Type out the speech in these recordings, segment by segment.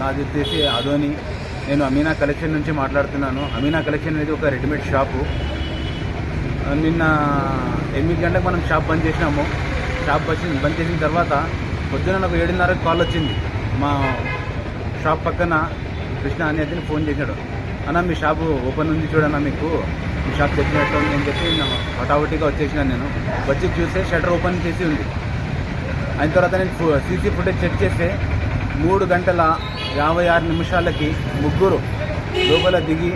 నాది వచ్చేసి అదోని. నేను అమీనా కలెక్షన్ నుంచి మాట్లాడుతున్నాను. అమీనా కలెక్షన్ అనేది ఒక రెడీమేడ్ షాపు. నిన్న ఎనిమిది గంటలకు మనం షాప్ బంద్ చేసినాము. షాప్ వచ్చి బంద్ చేసిన తర్వాత పొద్దున నాకు ఏడున్నరకు కాల్ వచ్చింది. మా షాప్ పక్కన కృష్ణ అని ఫోన్ చేశాడు. అన్న మీ షాపు ఓపెన్ ఉంది చూడన్నా మీకు? మీ షాప్ తెచ్చినట్టు ఉంది అని చెప్పి నా వచ్చేసిన నేను. వచ్చి చూస్తే షటర్ ఓపెన్ చేసి ఉంది. అయిన తర్వాత నేను సీసీ ఫుటేజ్ చెక్ చేస్తే మూడు గంటల యాభై ఆరు నిమిషాలకి ముగ్గురు లోపల దిగి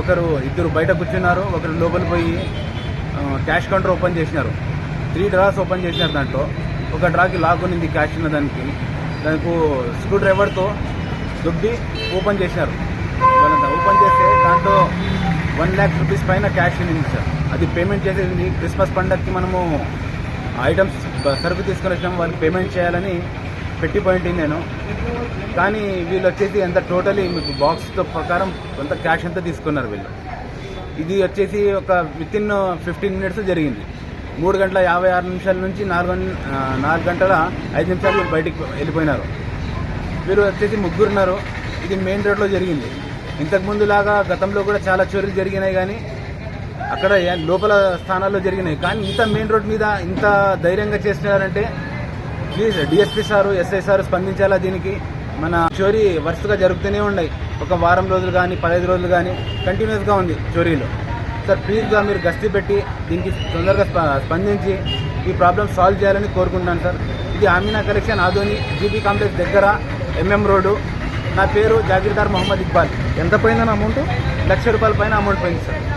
ఒకరు ఇద్దరు బయట కూర్చున్నారు ఒకరు లోపల పోయి క్యాష్ కౌంటర్ ఓపెన్ చేసినారు. త్రీ డ్రాస్ ఓపెన్ చేసినారు దాంట్లో. ఒక డ్రాకి లాక్ ఉంది క్యాష్ ఉన్న దానికి. దానికి స్క్రూ డ్రైవర్తో దుడ్డి ఓపెన్ చేసినారు. దాంట్లో వన్ ల్యాక్ రూపీస్ పైన క్యాష్ ఉంది సార్ అది పేమెంట్ చేసేది క్రిస్మస్ పండగకి మనము ఐటమ్స్ సరుకు తీసుకొని వచ్చినాం వాళ్ళకి పేమెంట్ చేయాలని పెట్టి పాయింట్ నేను. కానీ వీళ్ళు వచ్చేసి ఎంత టోటలీ మీకు బాక్స్తో ప్రకారం కొంత క్యాష్ అంతా తీసుకున్నారు వీళ్ళు? ఇది వచ్చేసి ఒక విత్ ఇన్ ఫిఫ్టీన్ మినిట్స్ జరిగింది. మూడు గంటల యాభై ఆరు నిమిషాల నుంచి నాలుగు నాలుగు గంటల ఐదు నిమిషాలు బయటికి వెళ్ళిపోయినారు. వీరు వచ్చేసి ముగ్గురున్నారు. ఇది మెయిన్ రోడ్లో జరిగింది. ఇంతకుముందు లాగా గతంలో కూడా చాలా చోరీలు జరిగినాయి కానీ అక్కడ లోపల స్థానాల్లో జరిగినాయి. కానీ ఇంత మెయిన్ రోడ్ మీద ఇంత ధైర్యంగా చేస్తున్నారంటే please DSP sir SI sir స్పందించాలా దీనికి? మన చోరీ వరుసగా జరుగుతూనే ఉన్నాయి. ఒక వారం రోజులు కానీ పదహైదు రోజులు కానీ కంటిన్యూస్గా ఉంది చోరీలు. సార్ ప్లీజ్గా మీరు గస్తీ పెట్టి దీనికి తొందరగా స్ప- స్పందించి ఈ ప్రాబ్లం సాల్వ్ చేయాలని కోరుకుంటున్నాను సార్. ఇది Amina collection Adoni GB complex దగ్గర ఎంఎం రోడ్డు. నా పేరు జాగీర్దార్ మొహమ్మద్ ఇక్బాల్. ఎంత పోయిందని అమౌంట్? లక్ష రూపాయల పైన అమౌంట్ పోయింది సార్.